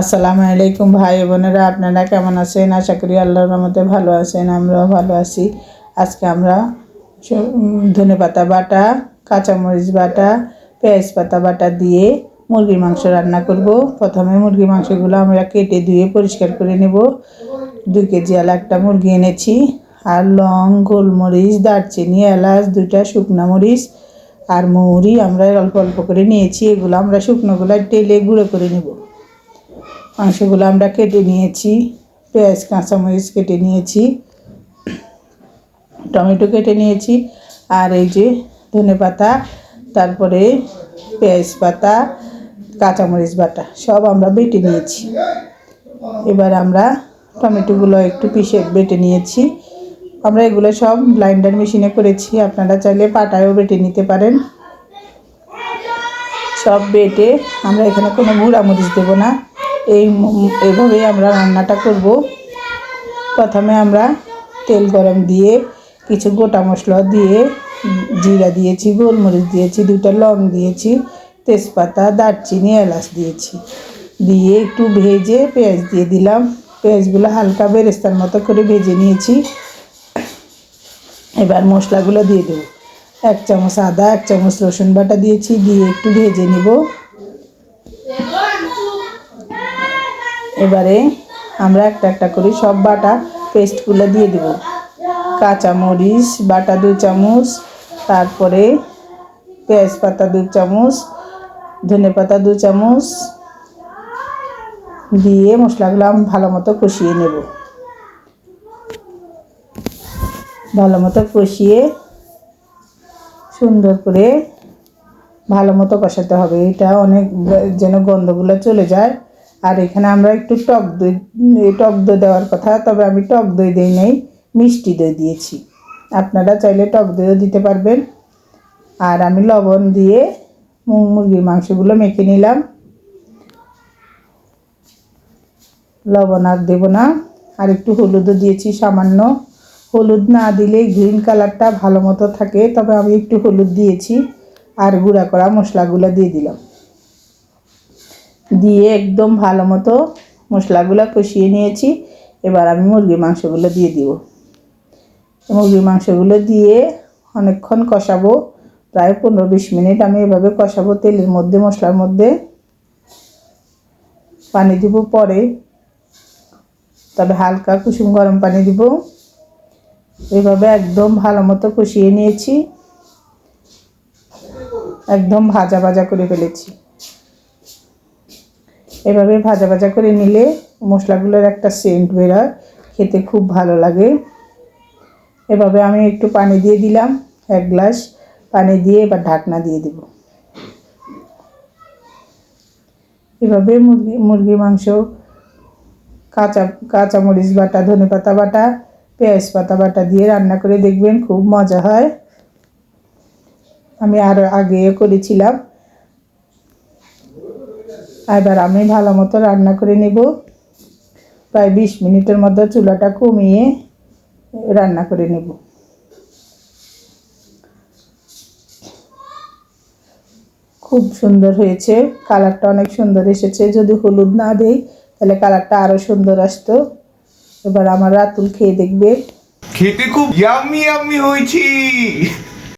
আসসালামু আলাইকুম ভাই বোনেরা, আপনারা কেমন আছেন? আশা করি আল্লাহর রহমতে ভালো আছেন, আমরাও ভালো আছি। আজকে আমরা ধনে পাতা বাটা, কাঁচামরিচ বাটা, পেঁয়াজ পাতা বাটা দিয়ে মুরগির মাংস রান্না করব। প্রথমে মুরগির মাংসগুলো আমরা কেটে ধুয়ে পরিষ্কার করে নেব। দুই কেজি আলা একটা মুরগি এনেছি, আর লং, গোলমরিচ, দারচিনি, এলাচ, দুইটা শুকনো মরিচ আর মৌরি আমরা অল্প অল্প করে নিয়েছি। এগুলো আমরা শুকনোগুলো টেলে গুঁড়ো করে নেব। মাংসগুলো আমরা কেটে নিয়েছি, পেঁয়াজ, কাঁচামরিচ কেটে নিয়েছি, টমেটো কেটে নিয়েছি, আর এই যে ধনে পাতা, তারপরে পেঁয়াজ পাতা, কাঁচামরিচ বাটা, সব আমরা বেটে নিয়েছি। এবার আমরা টমেটোগুলো একটু পিষে বেটে নিয়েছি। আমরা এগুলো সব ব্লাইন্ডার মেশিনে করেছি, আপনারা চাইলে পাটায়ও বেটে নিতে পারেন। সব বেটে আমরা এখানে কোনো গুঁড়া মরিচ দেবো না। এই এভাবেই আমরা রান্নাটা করব। প্রথমে আমরা তেল গরম দিয়ে কিছু গোটা মশলা দিয়ে জিরা দিয়েছি, গোলমরিচ দিয়েছি, দুটো লং দিয়েছি, তেজপাতা, দারচিনি, এলাচ দিয়েছি। দিয়ে একটু ভেজে পেঁয়াজ দিয়ে দিলাম। পেঁয়াজগুলো হালকা বেরেস্তার মতো করে ভেজে নিয়েছি। এবার মশলাগুলো দিয়ে দেবো। এক চামচ আদা, এক চামচ রসুন বাটা দিয়েছি, দিয়ে একটু ভেজে নিব। এবারে আমরা একটা একটা করে সব বাটা পেস্টগুলো দিয়ে দেব। কাঁচা মরিচ বাটা দু চামচ, তারপরে পেঁয়াজ পাতা দু চামচ, ধনে পাতা দু চামচ দিয়ে মশলাগুলো আমি ভালো মতো কষিয়ে নেব। ভালো মতো কষিয়ে সুন্দর করে ভালো মতো কষাতে হবে। এটা অনেক যেন গন্ধগুলো চলে যায়। আর এখানে আমরা একটু টক দই টক দই দেওয়ার কথা, তবে আমি টক দই দিই নেই, মিষ্টি দই দিয়েছি। আপনারা চাইলে টক দইও দিতে পারবেন। আর আমি লবণ দিয়ে মুরগির মাংসগুলো মেখে নিলাম। লবণ আর দেবো না। আর একটু হলুদও দিয়েছি, সামান্য। হলুদ না দিলে গ্রিন কালারটা ভালো মতো থাকে, তবে আমি একটু হলুদ দিয়েছি। আর গুঁড়া করা মশলাগুলো দিয়ে দিলাম। দিয়ে একদম ভালো মতো মশলাগুলো কষিয়ে নিয়েছি। এবার আমি মুরগির মাংসগুলো দিয়ে দিব। মুরগির মাংসগুলো দিয়ে অনেকক্ষণ কষাবো। প্রায় পনেরো বিশ মিনিট আমি এভাবে কষাবো তেলের মধ্যে, মশলার মধ্যে। পানি দিব পরে। তবে হালকা কুসুম গরম পানি দিব। এভাবে একদম ভালো মতো কষিয়ে নিয়েছি। একদম ভাজা ভাজা করে ফেলেছি। এভাবে ভাজা ভাজা করে নিলে মশলাগুলোর একটা সেন্ট বেরোয় খেতে খুব ভালো লাগে। এভাবে আমি একটু পানি দিয়ে দিলাম, এক গ্লাস পানি দিয়ে এবার ঢাকনা দিয়ে দিব। এভাবে মুরগি মুরগি মাংস, কাঁচা কাঁচা মরিচ বাটা, ধনে পাতা বাটা, পেঁয়াজ পাতা বাটা দিয়ে রান্না করে দেখবেন খুব মজা হয়। আমি আরও আগে করেছিলাম। এবার আমি ভালো মতো রান্না করে নেব। প্রায় বিশ মিনিটের মধ্যে চুলাটা কমিয়ে রান্না করে নেব। খুব সুন্দর হয়েছে। কালারটা অনেক সুন্দর এসেছে। যদি হলুদ না দেই, তাহলে কালারটা আরও সুন্দর আসতো। এবার আমার রাতুল খেয়ে দেখবে। খেতে খুব ইয়াম্মি ইয়াম্মি হয়েছি।